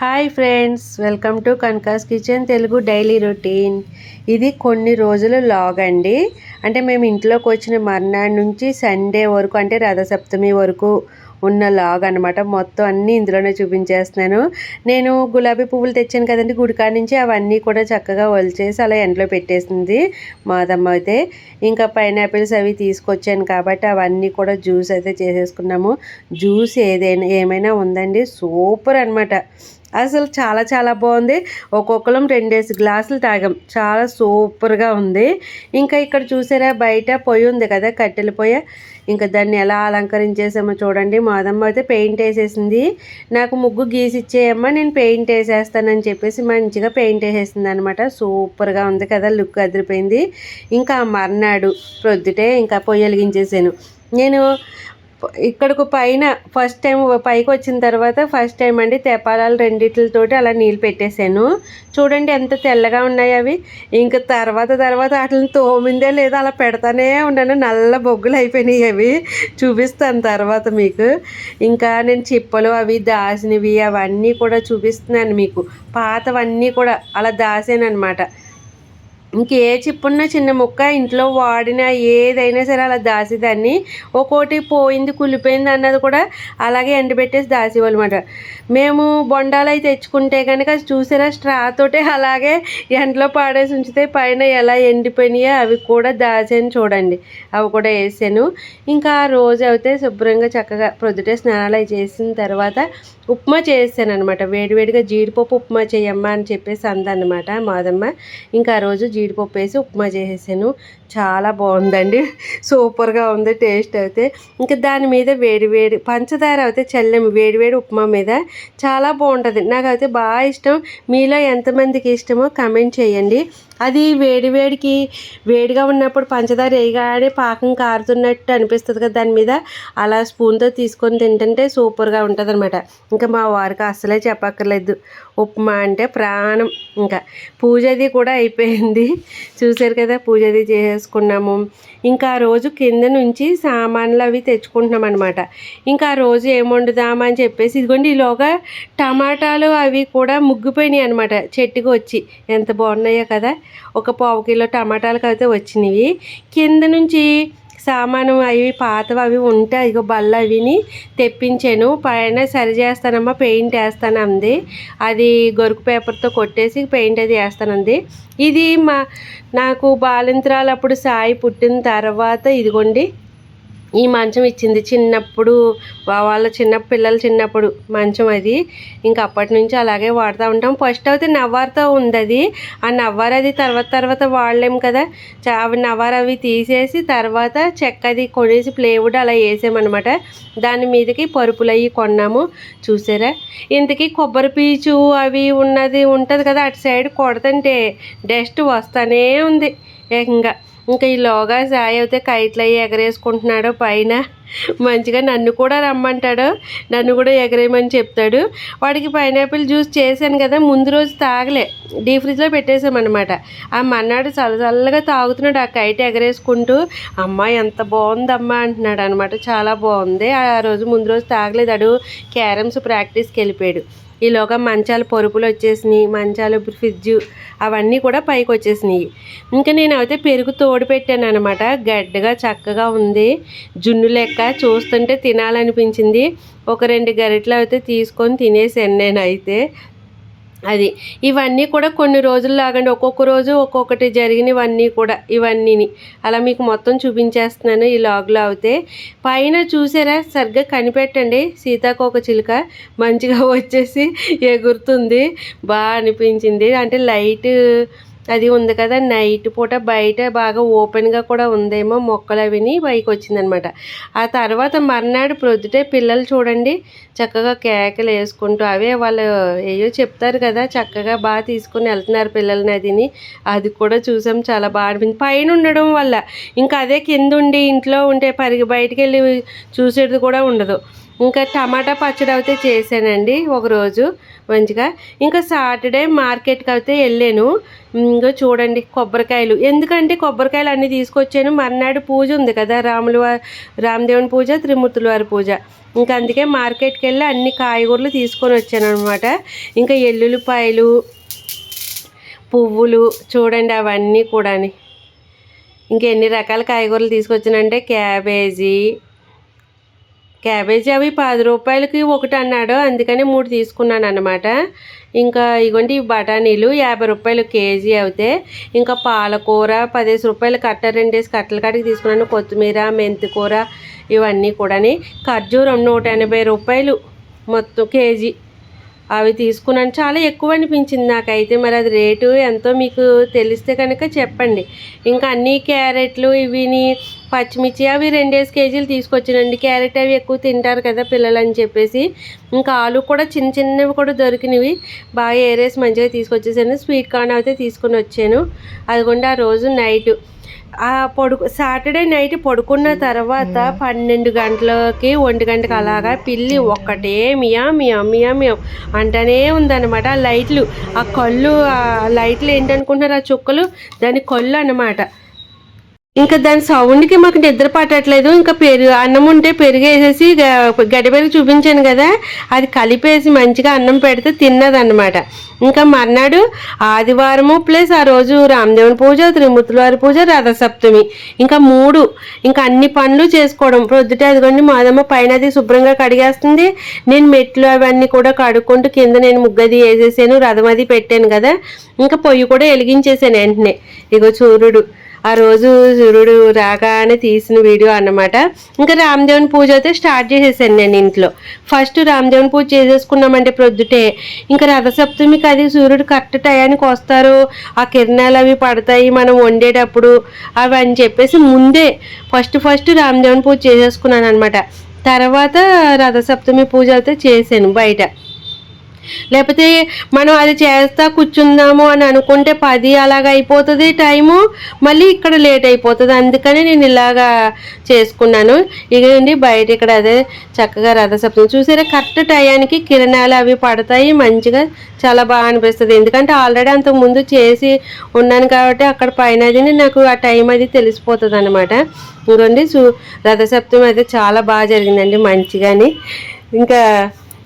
Hi friends welcome to Kanakas kitchen Telugu daily routine. ఇది కొన్ని రోజులు లాగ్ అండి. అంటే మేము ఇంట్లోకి వచ్చిన మర్నాడు నుంచి సండే వరకు అంటే రథసప్తమి వరకు ఉన్న లాగ్ అనమాట మొత్తం అన్నీ ఇందులోనే చూపించేస్తున్నాను. నేను గులాబీ పువ్వులు తెచ్చాను కదండి గుడికాడ నుంచి అవన్నీ కూడా చక్కగా వలిచేసి అలా ఎండలో పెట్టేసింది మాదమ్మ అయితే. ఇంకా పైనాపిల్స్ అవి తీసుకొచ్చాను కాబట్టి అవన్నీ కూడా జ్యూస్ అయితే చేసేసుకున్నాము. జ్యూస్ ఏదైనా ఏమైనా ఉందండి. సూపర్ అనమాట అసలు చాలా చాలా బాగుంది. ఒక్కొక్కరం రెండేసి గ్లాసులు తాగాం. చాలా సూపర్గా ఉంది. ఇంకా ఇక్కడ చూసారా బయట పొయ్యి ఉంది కదా కట్టెల పొయ్యి. ఇంకా దాన్ని ఎలా అలంకరించేసామో చూడండి. మాదమ్మ అయితే పెయింట్ వేసేసింది. నాకు ముగ్గు గీసి ఇచ్చేయమ్మా నేను పెయింట్ వేసేస్తానని చెప్పేసి మంచిగా పెయింట్ వేసేసింది అనమాట సూపర్గా ఉంది కదా లుక్ అదిరిపోయింది. ఇంకా మర్నాడు ప్రొద్దుటే ఇంకా పొయ్యి వెలిగించేసాను. నేను ఇక్కడకు పైన ఫస్ట్ టైం పైకి వచ్చిన తర్వాత ఫస్ట్ టైం అండి తెపాలాలు రెండిట్లతోటి అలా నీళ్ళు పెట్టేశాను. చూడండి ఎంత తెల్లగా ఉన్నాయి అవి. ఇంకా తర్వాత తర్వాత వాటిని తోమిందే లేదా అలా పెడతానే ఉన్నాను. నల్ల బొగ్గులు అయిపోయినాయి అవి. చూపిస్తాను తర్వాత మీకు. ఇంకా నేను చిప్పలు అవి దాసినవి అవన్నీ కూడా చూపిస్తున్నాను మీకు. పాతవన్నీ కూడా అలా దాసాను అనమాట ఇంకే చిప్పున్న చిన్న ముక్క ఇంట్లో వాడిన ఏదైనా సరే అలా దాసేదాన్ని. ఒక్కోటి పోయింది కులిపోయింది అన్నది కూడా అలాగే ఎండబెట్టేసి దాసేవాళ్ళమాట. మేము బొండాలు అయితే తెచ్చుకుంటే కనుక చూసారా? స్ట్రాతోటే అలాగే ఎండలో పాడేసి ఉంచితే పైన ఎలా ఎండిపోయినాయో అవి కూడా దాచాను చూడండి. అవి కూడా వేసాను. ఇంకా ఆ రోజు అయితే శుభ్రంగా చక్కగా ప్రొద్దుటే స్నానాలు చేసిన తర్వాత ఉప్మా చేసాను అనమాట వేడివేడిగా జీడిపప్పు ఉప్మా చేయమ్మా అని చెప్పేసి అందనమాట మాదమ్మ. ఇంకా ఆ రోజు జీడిపప్పు వేసి ఉప్మా చేసేసాను. చాలా బాగుందండి. సూపర్గా ఉంది టేస్ట్ అయితే. ఇంకా దాని మీద వేడి వేడి పంచదార అయితే చల్లెం వేడి వేడి ఉప్మా మీద. చాలా బాగుంటుంది. నాకైతే బాగా ఇష్టం. మీలో ఎంతమందికి ఇష్టమో కమెంట్ చేయండి. అది వేడి వేడికి వేడిగా ఉన్నప్పుడు పంచదార వేయగానే పాకం కారుతున్నట్టు అనిపిస్తుంది కదా దాని మీద. అలా స్పూన్తో తీసుకొని తింటుంటే సూపర్గా ఉంటుంది అనమాట ఇంకా మా వారికి అస్సలే చెప్పక్కర్లేదు. ఉప్మా అంటే ప్రాణం. ఇంకా పూజది కూడా అయిపోయింది. చూశారు కదా పూజది చేసేసుకున్నాము ఇంకా ఆ రోజు కింద నుంచి సామాన్లు అవి తెచ్చుకుంటున్నాం అనమాట ఇంకా ఆ రోజు ఏం వండుదామా అని చెప్పేసి ఇదిగోండి ఈలోగా టమాటాలు అవి కూడా ముగ్గిపోయినాయి అనమాట చెట్టుకు వచ్చి ఎంత బాగున్నాయో కదా. ఒక పావు కిలో టమాటాలకు అయితే వచ్చినవి. కింద నుంచి సామాను అవి పాతవి అవి ఉంటే ఇక బల్ల అవిని తెప్పించాను. పైన సరి చేస్తానమ్మా పెయింట్ వేస్తాను అంది అది గొరుకు పేపర్తో కొట్టేసి పెయింట్ అది వేస్తానంది. ఇది మా నాకు బాలింత్రాలు అప్పుడు సాయి పుట్టిన తర్వాత ఇదిగోండి ఈ మంచం ఇచ్చింది చిన్నప్పుడు వాళ్ళ చిన్న పిల్లలు చిన్నప్పుడు మంచం అది. ఇంకా అప్పటి నుంచి అలాగే వాడుతూ ఉంటాం. ఫస్ట్ అయితే నవ్వారుతో ఉంది అది ఆ నవ్వారు అది తర్వాత తర్వాత వాడలేం కదా. అవి నవ్వారు అవి తీసేసి తర్వాత చెక్కది కొనేసి ప్లేవుడ్ అలా వేసామన్నమాట. దాని మీదకి పరుపులు అవి కొన్నాము. చూసారా? ఇంతకీ కొబ్బరి పీచు అవి ఉన్నది ఉంటుంది కదా అటు సైడ్ కొడతంటే డస్ట్ వస్తూనే ఉంది. ఇంకా ఇంకా ఈలోగా సాయి అయితే కైట్లు అయ్యి ఎగరేసుకుంటున్నాడు. పైన మంచిగా నన్ను కూడా రమ్మంటాడు. నన్ను కూడా ఎగరేయమని చెప్తాడు. వాడికి పైనాపిల్ జ్యూస్ చేశాను కదా ముందు రోజు తాగలే. డీ ఫ్రిడ్జ్లో పెట్టేసామన్నమాట ఆ మన్నాడు చల్లగా తాగుతున్నాడు ఆ కైట్ ఎగరేసుకుంటూ. అమ్మ ఎంత బాగుందమ్మా అంటున్నాడు అనమాట చాలా బాగుంది. ఆ రోజు ముందు రోజు తాగలేదాడు క్యారమ్స్ ప్రాక్టీస్కి వెళ్ళిపోయాడు. ఈలోగా మంచాలు పరుపులు వచ్చేసినాయి మంచాలు ఫ్రిడ్జ్ అవన్నీ కూడా పైకి వచ్చేసినాయి. ఇంకా నేను అయితే పెరుగు తోడు పెట్టాను అనమాట గడ్డగా చక్కగా ఉంది. జున్ను లెక్క చూస్తుంటే తినాలనిపించింది. ఒక రెండు గరిటలు అయితే తీసుకొని తినేసాను నేను అయితే అది. ఇవన్నీ కూడా కొన్ని రోజులు లాగండి ఒక్కొక్క రోజు ఒక్కొక్కటి జరిగినవన్నీ కూడా ఇవన్నీని. అలా మీకు మొత్తం చూపించేస్తున్నాను ఈ లాగ్లో అయితే పైన చూసారా? సరిగ్గా కనిపెట్టండి. సీతాకోక చిలుక మంచిగా వచ్చేసి ఎగురుతుంది. బాగా అనిపించింది. అంటే లైట్ అది ఉంది కదా నైట్ పూట బయట బాగా ఓపెన్గా కూడా ఉందేమో మొక్కలు అవిని పైకి వచ్చిందనమాట. ఆ తర్వాత మర్నాడు ప్రొద్దుటే పిల్లలు చూడండి చక్కగా కేకలు వేసుకుంటూ అవే వాళ్ళు ఏయో చెప్తారు కదా చక్కగా బాగా తీసుకుని వెళ్తున్నారు పిల్లల్ని అదిని అది కూడా చూసాం చాలా బాగా అనిపించింది. పైన ఉండడం వల్ల ఇంకా అదే కింద ఉండి ఇంట్లో ఉంటే పరిగి బయటికి వెళ్ళి చూసేది కూడా ఉండదు. ఇంకా టమాటా పచ్చడి అయితే చేశానండి ఒకరోజు మంచిగా. ఇంకా సాటర్డే మార్కెట్కి అయితే వెళ్ళాను. ఇంకా చూడండి కొబ్బరికాయలు. ఎందుకంటే కొబ్బరికాయలు అన్నీ తీసుకొచ్చాను. మర్నాడు పూజ ఉంది కదా రాముల రామదేవుని పూజ త్రిమూర్తుల వారి పూజ. ఇంకా అందుకే మార్కెట్కి వెళ్ళి అన్ని కాయగూరలు తీసుకొని వచ్చాను అనమాట ఇంకా ఎల్లుల్లిపాయలు పువ్వులు చూడండి అవన్నీ కూడా ఇంకా ఎన్ని రకాల కాయగూరలు తీసుకొచ్చానంటే క్యాబేజీ క్యాబేజీ అవి పది రూపాయలకి ఒకటి అన్నాడు. అందుకని మూడు తీసుకున్నాను అనమాట ఇంకా ఇగోండి బఠానీలు యాభై రూపాయలు కేజీ అవుతే ఇంకా పాలకూర పదిహేను రూపాయలు కట్ట రెండేసి కట్టల కాడికి తీసుకున్నాను. కొత్తిమీర మెంతికూర ఇవన్నీ కూడా ఖర్జూరం నూట ఎనభై రూపాయలు మొత్తం కేజీ. అవి తీసుకున్నాను. చాలా ఎక్కువ అనిపించింది నాకైతే. మరి అది రేటు ఎంతో మీకు తెలిస్తే కనుక చెప్పండి. ఇంకా అన్ని క్యారెట్లు ఇవిని పచ్చిమిర్చి అవి రెండేసి కేజీలు తీసుకొచ్చానండి. క్యారెట్ అవి ఎక్కువ తింటారు కదా పిల్లలు అని చెప్పేసి. ఇంకా ఆలు కూడా చిన్న చిన్నవి కూడా దొరికినవి. బాగా ఏరేసి మంచిగా తీసుకొచ్చేసాను. స్వీట్ కార్న్ అయితే తీసుకొని వచ్చాను. అదిగోండి ఆ రోజు నైట్. ఆ పడుకు సాటర్డే నైట్ పడుకున్న తర్వాత పన్నెండు గంటలకి ఒంటి గంటకి అలాగా పిల్లి ఒక్కటే మియా మియా మియా మియా అంటనే ఉందన్నమాట. ఆ లైట్లు ఆ కళ్ళు ఆ లైట్లు ఏంటనుకుంటున్నారు? ఆ చుక్కలు దాని కళ్ళు అన్నమాట. ఇంకా దాని సౌండ్కి మాకు నిద్ర పట్టట్లేదు. ఇంకా పెరుగు అన్నం ఉంటే పెరుగు వేసేసి గడ్డి పెరుగు చూపించాను కదా. అది కలిపేసి మంచిగా అన్నం పెడితే తిన్నదన్నమాట. ఇంకా మర్నాడు ఆదివారము ప్లస్ ఆ రోజు రామదేవుని పూజ త్రిమూర్తులవారి పూజ రథసప్తమి. ఇంకా మూడు. ఇంకా అన్ని పనులు చేసుకోవడం. ప్రొద్దుట అదిగోండి మాదమ్మ పైన అది శుభ్రంగా కడిగేస్తుంది. నేను మెట్లు అవన్నీ కూడా కడుక్కుంటూ కింద నేను ముగ్గది వేసేసాను. రథం అది పెట్టాను కదా. ఇంకా పొయ్యి కూడా వెలిగించేసాను వెంటనే. ఇగో సూర్యుడు ఆ రోజు సూర్యుడు రాగానే తీసిన వీడియో అన్నమాట. ఇంకా రామదేవుని పూజ అయితే స్టార్ట్ చేసేసాను నేను ఇంట్లో. ఫస్ట్ రామదేవుని పూజ చేసేసుకున్నామంటే ప్రొద్దుటే. ఇంకా రథసప్తమికి అది సూర్యుడు కరెక్ట్ టయానికి వస్తారు. ఆ కిరణాలు అవి పడతాయి మనం వండేటప్పుడు. అవి అని చెప్పేసి ముందే ఫస్ట్ ఫస్ట్ రామదేవుని పూజ చేసేసుకున్నాను అనమాట తర్వాత రథసప్తమి పూజ అయితే చేశాను బయట. లేకపోతే మనం అది చేస్తా కూర్చుందాము అని అనుకుంటే పది అలాగ అయిపోతుంది టైము. మళ్ళీ ఇక్కడ లేట్ అయిపోతుంది. అందుకని నేను ఇలాగా చేసుకున్నాను. ఇకండి బయట ఇక్కడ అదే చక్కగా రథసప్తమి. చూసారా? కరెక్ట్ టయానికి కిరణాలు అవి పడతాయి. మంచిగా చాలా బాగా అనిపిస్తుంది. ఎందుకంటే ఆల్రెడీ అంత ముందు చేసి ఉన్నాను కాబట్టి అక్కడ పైన అది నాకు ఆ టైం అది తెలిసిపోతుంది అనమాట ఇంకోండి చూ రథసప్తమి అయితే చాలా బాగా జరిగిందండి మంచిగాని. ఇంకా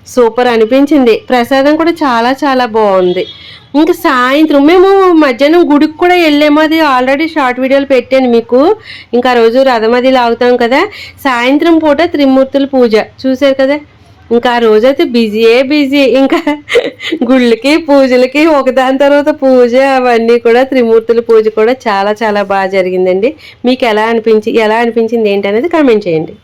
సూపర్ అనిపించింది. ప్రసాదం కూడా చాలా చాలా బాగుంది. ఇంకా సాయంత్రం మేము మధ్యాహ్నం గుడికి కూడా వెళ్ళాము. అది ఆల్రెడీ షార్ట్ వీడియోలు పెట్టాను మీకు. ఇంకా రోజు రథమది లాగుతాం కదా. సాయంత్రం పూట త్రిమూర్తుల పూజ. చూసారు కదా? ఇంకా ఆ రోజైతే బిజీయే బిజీ ఇంకా గుళ్ళకి పూజలకి ఒకదాని తర్వాత పూజ అవన్నీ కూడా త్రిమూర్తుల పూజ కూడా చాలా చాలా బాగా జరిగిందండి. మీకు ఎలా అనిపించి ఎలా అనిపించింది ఏంటనేది కామెంట్ చేయండి.